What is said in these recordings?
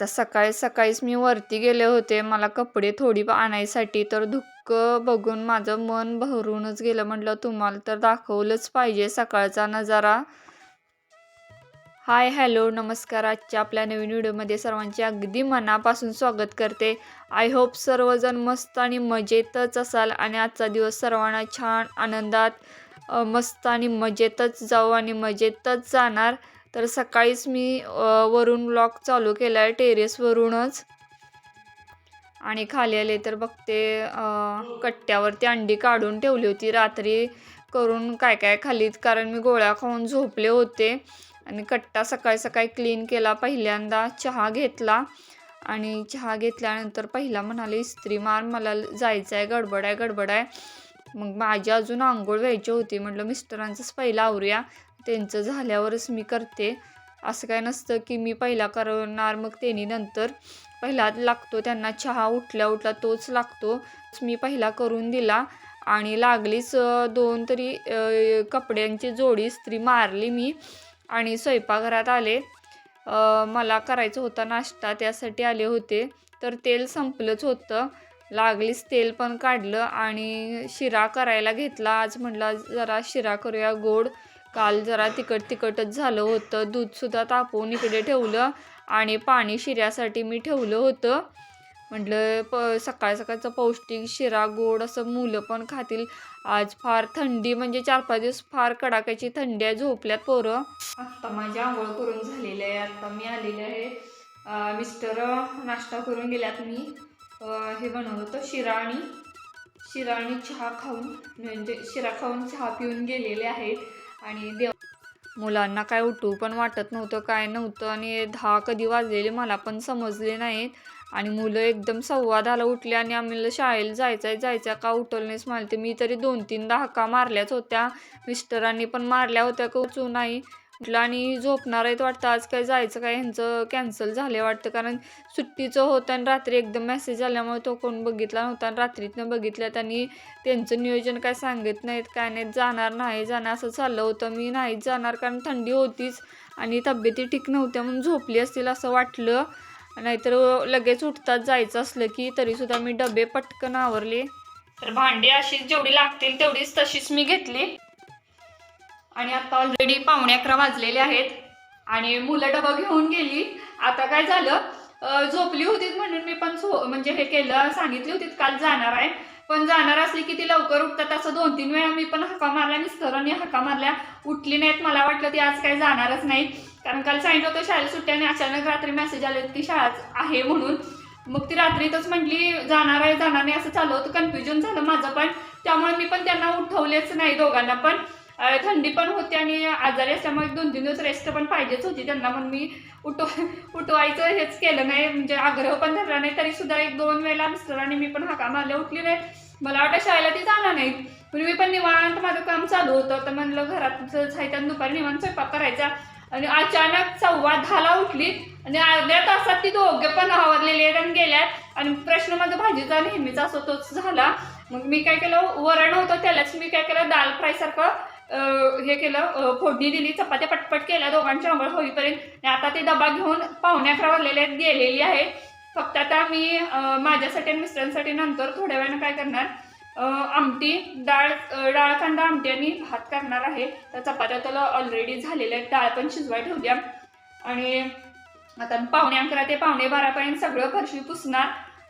आता सकाळी सकाळीच मी वरती गेले होते. मला कपडे थोडी आणायसाठी. तर धुकं बघून माझं मन भरूनच गेलं. म्हटलं तुम्हाला तर दाखवलंच पाहिजे सकाळचा नजारा. हाय हॅलो नमस्कार. आजच्या आपल्या नवीन व्हिडिओमध्ये सर्वांचे अगदी मनापासून स्वागत करते. आय होप सर्वजण मस्त आणि मजेतच असाल आणि आजचा दिवस सर्वांना छान आनंदात मस्त आणि मजेतच जाऊ आणि मजेतच जाणार. तर सकाळीच मी वरून ब्लॉक चालू केला आहे टेरेसवरूनच आणि खाली आले तर बघते कट्ट्यावरती अंडी काढून ठेवली होती. रात्री करून काय काय खालीत कारण मी गोळ्या खाऊन झोपले होते. आणि कट्टा सकाळी सकाळी क्लीन केला. पहिल्यांदा चहा घेतला. आणि चहा घेतल्यानंतर पहिला म्हणाले इस्त्री मार मला जायचं आहे गडबड आहे गडबड आहे मग माझी अजून आंघोळ व्हायची होती. म्हटलं मिस्टरांचंच पहिलं आवरूया. त्यांचं झाल्यावरच मी करते. असं काय नसतं की मी पहिला करणार मग त्यांनी नंतर पहिला लागतो. त्यांना चहा उठल्या उठला तोच लागतो. मी पहिला करून दिला आणि लागलीच दोन तरी कपड्यांची जोडी स्त्री मारली मी आणि स्वयंपाकघरात आले. मला करायचं होता नाश्ता त्यासाठी आले होते. तर तेल संपलंच होतं. लागलीच तेल पण काढलं आणि शिरा करायला घेतला. आज म्हटलं जरा शिरा करूया गोड काल जरा तिखट तिखटच झालं होतं. दूधसुद्धा तापवून इकडे ठेवलं आणि पाणी शिऱ्यासाठी मी ठेवलं होतं. म्हटलं प सकाळ सकाळचं पौष्टिक शिरा गोड असं मुलं पण खातील. आज फार थंडी म्हणजे चार पाच दिवस फार कडाक्याची थंडी आहे झोपल्यात पोरं. आत्ता माझी आंघोळ करून झालेली आहे. आत्ता मी आलेले आहे. मिस्टर नाश्ता करून गेल्यात मी. हे बनवलं होतं शिरा आणि शिरा आणि चहा खाऊन म्हणजे शिरा खाऊन चहा पिऊन गेलेले आहेत. आणि देव मुलांना काय उठू पण वाटत नव्हतं काय नव्हतं. आणि दहा कधी वाजलेले मला पण समजले नाहीत. आणि मुलं एकदम सव्वा दहाला उठले आणि आम्हाला शाळेला जायचं आहे जायचं का उठवलं नाहीच मला? ते मी तरी दोन तीन हक्का मारल्याच होत्या. मिस्टरांनी पण मारल्या होत्या का उचू नाही म्हटलं आणि झोपणार आहेत वाटतं. आज काय जायचं काय ह्यांचं कॅन्सल झालं वाटतं. कारण सुट्टीचं होतं आणि रात्री एकदम मेसेज आल्यामुळे तो कोण बघितला नव्हता आणि रात्रीतनं बघितलं आणि त्यांचं नियोजन काय सांगत नाहीत काय नाहीत. जाणार नाही जाणार असं चाललं होतं. मी नाहीच जाणार कारण थंडी होतीच आणि तब्येती ठीक नव्हत्या म्हणून झोपली असतील असं वाटलं. नाहीतर लगेच उठतात जायचं असलं की तरीसुद्धा मी डबे पटकन आवरले. तर भांडी अशीच जेवढी लागतील तेवढीच तशीच मी घेतली. आणि आता ऑलरेडी पावणे अकरा वाजलेले आहेत. आणि मुलं डबा घेऊन गेली. आता काय झालं? झोपली होतीत म्हणून मी पण म्हणजे हे केलं सांगितली होती काल जाणार आहे. पण जाणार असली की ती लवकर उठतात. असं दोन तीन वेळा मी पण हाका मारल्या मिस्टरांनी हाका मारल्या. उठली नाहीत मला वाटलं ती आज काय जाणारच नाही. कारण काल सांगितलं होतं शाळेत सुट्ट्याने अचानक रात्री मेसेज आले की शाळा आहे म्हणून. मग ती रात्रीतच म्हटली जाणार आहे जाणार नाही असं चालू होतं. कन्फ्युजन झालं माझं पण. त्यामुळे मी पण त्यांना उठवलेच नाही दोघांना पण. थंडी पण होती आणि आजारी असल्यामुळे दोन तीन दिवस रेस्ट पण पाहिजेच होती. त्यांना म्हणून मी उठव उठवायचं हेच केलं नाही. म्हणजे आग्रह पण धरला नाही. तरी सुद्धा एक दोन वेळेला मिस्टरांनी मी पण हाका मारल्या उठली नाही. मला वाटतं शाळेला ती जाणार नाही पण म्हणजे मी पण निवांत माझं काम चालू होतं. तर म्हणलं घरात साहित्यात दुपारी निवांत स्वयंपाक करायचा. आणि अचानक सव्वा दहाला उठली आणि अर्ध्या तासात ती दोघे पण आवरलेले आहेत आणि गेल्यात. आणि प्रश्न माझा भाजीचा नेहमीच असतो तोच झाला. मग मी काय केलं? वरण होतं त्यालाच मी काय केलं? दाल फ्राय सारखं हे केलं फोडणी दिली चपात्या पटपट केल्या दोघांच्या आंघोळ होईपर्यंत. आणि आता ते डबा घेऊन पावणे अकरा आहेत गेलेली आहे. फक्त आता मी माझ्यासाठी आणि मिस्टरांसाठी नंतर थोड्या वेळानं काय करणार आमटी डाळ डाळ कांदा आमटी आणि भात करणार आहे. तर चपात्या त्याला ऑलरेडी झालेल्या आहेत. डाळ पण शिजवाय ठेवल्या आणि आता पाहुणे अकरा ते पाहुणे बारापर्यंत सगळं फरशी पुसणार.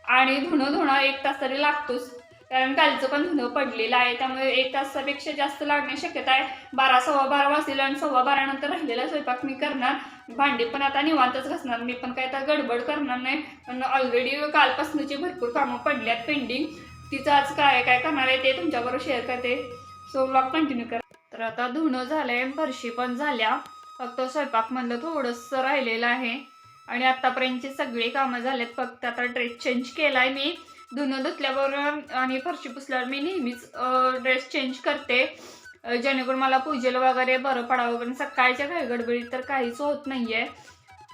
आणि धुणं धुणं एक तास तरी लागतोच. कारण कालचं पण धुणं पडलेलं आहे. त्यामुळे एक तासापेक्षा जास्त लागण्याची शक्यता आहे. बारा सव्वा बारा वाजलेलं आणि सव्वा बारानंतर राहिलेला स्वयंपाक मी करणार. भांडी पण आता निवांतच घासणार. मी पण काय आता गडबड करणार नाही. पण ऑलरेडी कालपासूनची भरपूर कामं पडल्यात पेंडिंग तिचं आज काय काय करणार आहे ते तुमच्याबरोबर शेअर करते. सो ब्लॉग कंटिन्यू करा. तर आता धुणं झालंय फरशी पण झाल्या. फक्त स्वयंपाक म्हणलं थोडंसं राहिलेलं आहे. आणि आतापर्यंतची सगळी कामं झालेत. फक्त आता ड्रेस चेंज केला आहे मी. धुणं धुतल्याबरोबर आणि फरशी पुसल्यावर मी नेहमीच ड्रेस चेंज करते. जेणेकरून मला पूजेला वगैरे बरं पडावं. कारण सकाळच्या काही गडबडीत तर काहीच होत नाहीये.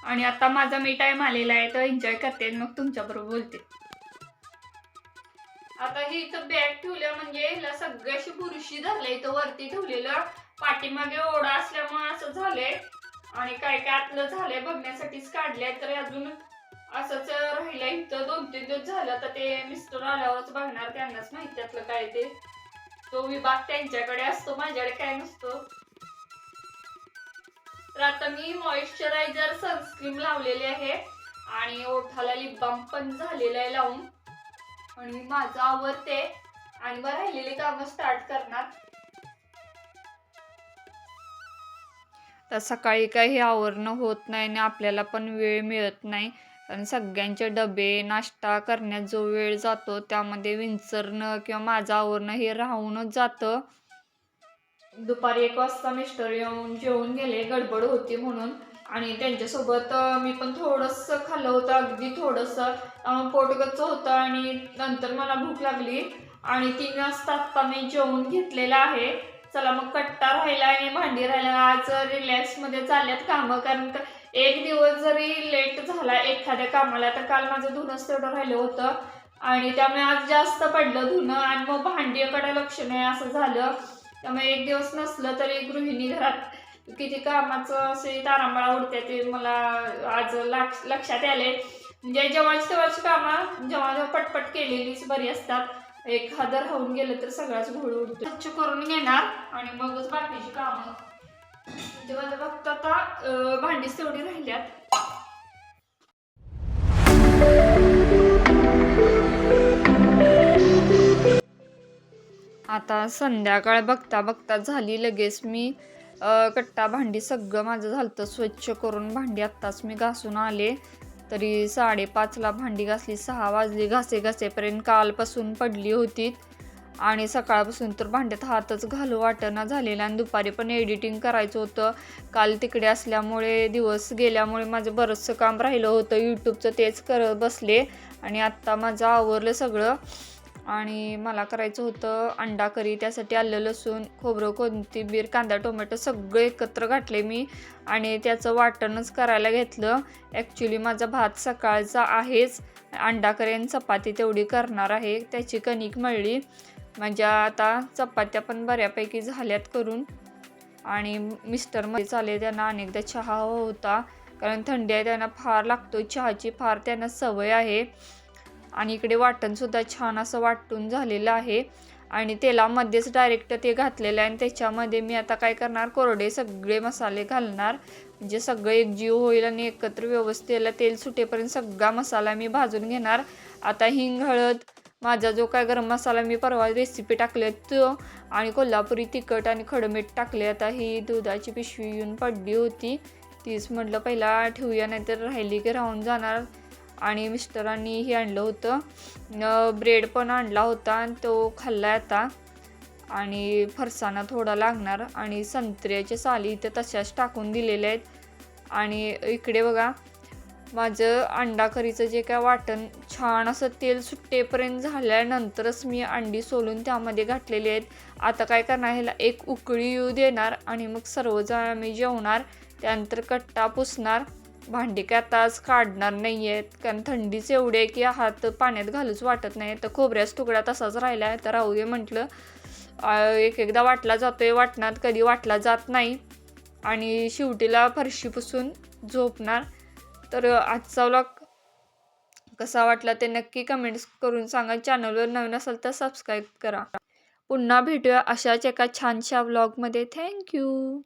आणि आता माझा मी टाईम आलेला आहे तर एन्जॉय करते आणि मग तुमच्याबरोबर बोलते. आता ही इथं बॅग ठेवल्या म्हणजे हिला सगळ्याशी पुरुषी बुरशी इथं वरती ठेवलेलं पाठीमागे ओढा असल्यामुळे असं झालंय. आणि काय काय आतलं झालंय बघण्यासाठीच काढलंय तर अजून असंच राहिलं इथं दोन तीन दिवस झालं तर ते मिस्टर आल्यावरच बघणार त्यांनाच माहिती त्यातलं काय ते. तो विभाग त्यांच्याकडे असतो माझ्याकडे काय नसतो. तर आता मी मॉइश्चरायझर सनस्क्रीम लावलेली आहे आणि ओठाला लिप बाम पण झालेला आहे लावून. आणि माझं आवडते आणि मग राहिलेली कामं स्टार्ट करणार. तर सकाळी काही आवरणं होत नाही आणि आपल्याला पण वेळ मिळत नाही. कारण सगळ्यांचे डबे नाश्ता करण्यात जो वेळ जातो त्यामध्ये विंचरणं किंवा माझं आवरणं हे राहूनच जातं. दुपारी एक वाजता मिस्टर येऊन जेवून गेले गडबड होती म्हणून. आणि त्यांच्यासोबत मी पण थोडंसं खाल्लं होतं अगदी थोडंसं. पोटगच्च होतं आणि नंतर मला भूक लागली. आणि तीन वाजता आत्ता मी जेवून घेतलेलं आहे. चला मग कट्टा राहिला आणि भांडी राहिला. आज रिलॅक्समध्ये चालल्यात कामं कारण का एक दिवस जरी लेट झाला एखाद्या कामाला तर काल माझं धुणंच तेवढं राहिलं होतं. आणि त्यामुळे आज जास्त पडलं धुणं आणि मग भांडीकडे लक्ष नाही असं झालं. त्यामुळे एक दिवस नसलं तरी गृहिणी घरात किती कामाचं असे तारांबळा उडते ते मला आज लक्ष लक्षात आले म्हणजे जेव्हाची तेव्हाची कामं जेव्हा जेव्हा पटपट केलेलीच बरी असतात. एखादं राहून गेलं तर सगळाच घोळ उडतो. स्वच्छ करून घेणार आणि मगच बाकीची कामं. फक्त आता भांडीच तेवढी राहिल्यात. आता संध्याकाळ बघता बघता झाली लगेच मी कट्टा भांडी सगळं माझं झालं स्वच्छ करून भांडी आत्ताच मी घासून आले. तरी साडेपाचला भांडी घासली सहा वाजली. घासे घासेपर्यंत कालपासून पडली होती. आणि सकाळपासून तर भांड्यात हातच घालू वाटणा झालेला आणि दुपारी पण एडिटिंग करायचं होतं. काल तिकडे असल्यामुळे दिवस गेल्यामुळे माझं बरंचसं काम राहिलं होतं. यूट्यूबचं तेच करत बसले आणि आत्ता माझं आवरलं सगळं. आणि मला करायचं होतं अंडा करी त्यासाठी आलं लसूण खोबरं कोथिंबीर कांदा टोमॅटो सगळं एकत्र घातले मी. आणि त्याचं वाटणच करायला घेतलं. ॲक्च्युली माझा भात सकाळचा आहेच. अंडा करी आणि चपाती तेवढी करणार आहे. त्याची कणिक मळली. म्हणजे आता चपात्या पण बऱ्यापैकी झाल्यात करून. आणि मिस्टरमध्ये चाले त्यांना अनेकदा चहा हवा होता. कारण थंडी आहे त्यांना फार लागतो चहाची फार त्यांना सवय आहे. आणि इकडे वाटणसुद्धा छान असं वाटून झालेलं आहे. आणि तेलामध्येच डायरेक्ट ते घातलेलं आहे. आणि त्याच्यामध्ये मी आता काय करणार कोरडे सगळे मसाले घालणार. म्हणजे सगळं एकजीव होईल आणि एकत्र व्यवस्थेला तेल सुटेपर्यंत सगळा मसाला मी भाजून घेणार. आता हिंग हळद माझा जो काय गरम मसाला मी परवा रेसिपी टाकले तो आणि कोल्हापुरी तिखट आणि खडमीठ टाकले आता ही दुधाची पिशवी येऊन पडली होती. तीच म्हटलं पहिला ठेवूया नाहीतर राहिली की राहून जाणार. आणि मिस्टरांनी हे आणलं होतं. ब्रेड पण आणला होता आणि तो खाल्ला आता. आणि फरसाणा थोडा लागणार आणि संत्र्याच्या साली इथं तशाच टाकून दिलेल्या आहेत. आणि इकडे बघा माझं अंडा करीचं जे काय वाटण छान असं तेल सुट्टेपर्यंत झाल्यानंतरच मी अंडी सोलून त्यामध्ये घातलेली आहेत. आता काय करणार ह्याला एक उकळी येऊ देणार आणि मग सर्वजण आम्ही जेवणार. त्यानंतर कट्टा पुसणार. भांडी काय आता आज काढणार नाही आहेत कारण थंडीच एवढी आहे की हात पाण्यात घालूच वाटत नाही. तर खोबऱ्याच तुकडा तसाच राहिला आहे तर राहू दे म्हटलं. एक एकदा वाटला जातोय वाटणार कधी वाटला जात नाही. आणि शेवटीला फरशी पुसून झोपणार. तर आजचा व्लॉग कसा वाटला ते नक्की कमेंट्स करून सांगा. चॅनलवर नवीन असेल तर सबस्क्राईब करा. पुन्हा भेटूया अशाच एका छानशा व्लॉगमध्ये थँक्यू